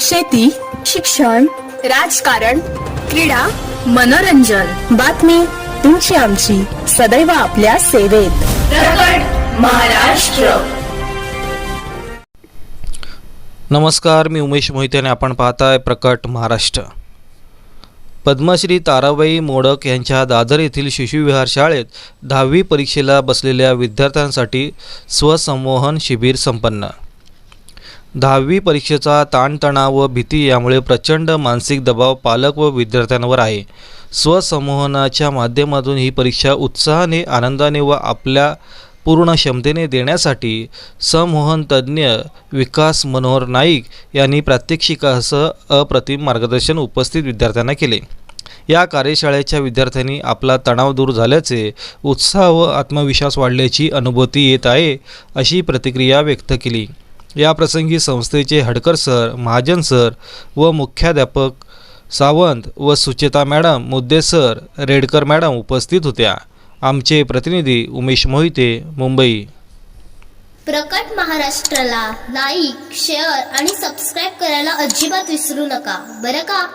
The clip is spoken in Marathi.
शेती शिक्षण राजकारण क्रीडा मनोरंजन. बातमी तुमची आमची. सदैव आपल्या सेवेत. प्रकट महाराष्ट्र. नमस्कार मी उमेश मोहिते आणि आपण पाहताय प्रकट महाराष्ट्र. पद्मश्री ताराबाई मोडक यांच्या दादर येथील शिशुविहार शाळेत दहावी परीक्षेला बसलेल्या विद्यार्थ्यांसाठी स्वसंमोहन शिबिर संपन्न. दहावी परीक्षेचा ताणतणाव व भीती यामुळे प्रचंड मानसिक दबाव पालक व विद्यार्थ्यांवर आहे. स्वसंमोहनाच्या माध्यमातून ही परीक्षा उत्साहाने आनंदाने व आपल्या पूर्ण क्षमतेने देण्यासाठी संमोहन तज्ज्ञ विकास मनोहर नाईक यांनी प्रात्यक्षिकासह अप्रतिम मार्गदर्शन उपस्थित विद्यार्थ्यांना केले. या कार्यशाळेच्या विद्यार्थ्यांनी आपला तणाव दूर झाल्याचे उत्साह व आत्मविश्वास वाढल्याची अनुभूती येत आहे अशी प्रतिक्रिया व्यक्त केली. याप्रसंगी संस्थेचे हडकर सर महाजन सर व मुख्याध्यापक सावंत व सुचेता मॅडम मुद्दे सर रेडकर मॅडम उपस्थित होत्या. आमचे प्रतिनिधी उमेश मोहिते मुंबई. प्रकट महाराष्ट्राला लाईक शेअर आणि सबस्क्राईब करायला अजिबात विसरू नका. बरं का?